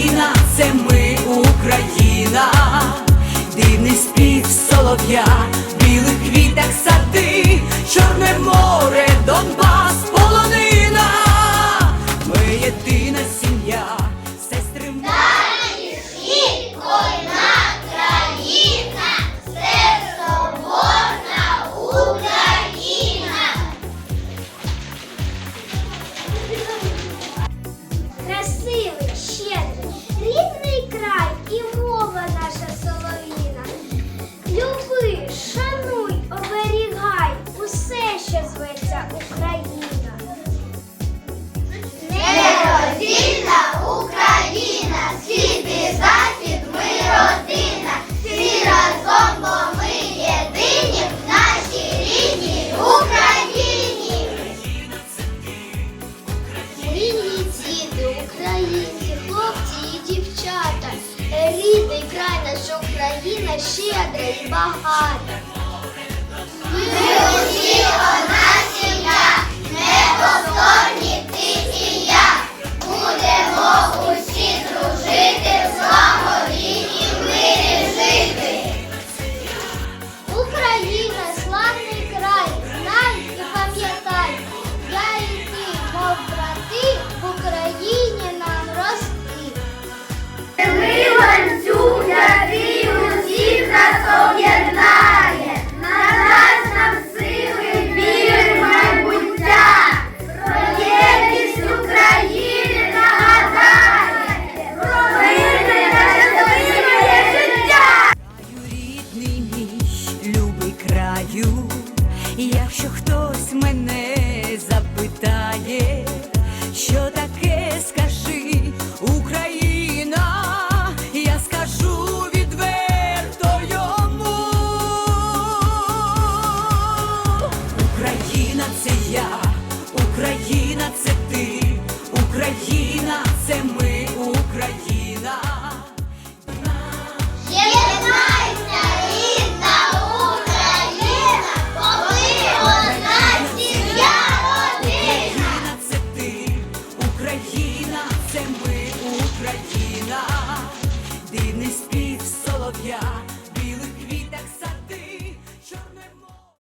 Україна, це ми Україна, дивний спів солов'я, білих квіток. Україна. Нероздільна Україна, світ захід, ми родина, всі разом, бо ми єдині в нашій Україні. Рідні діти, українці, хлопці і дівчата. Рідний край наш Україна щедра і багата. Ми усі should.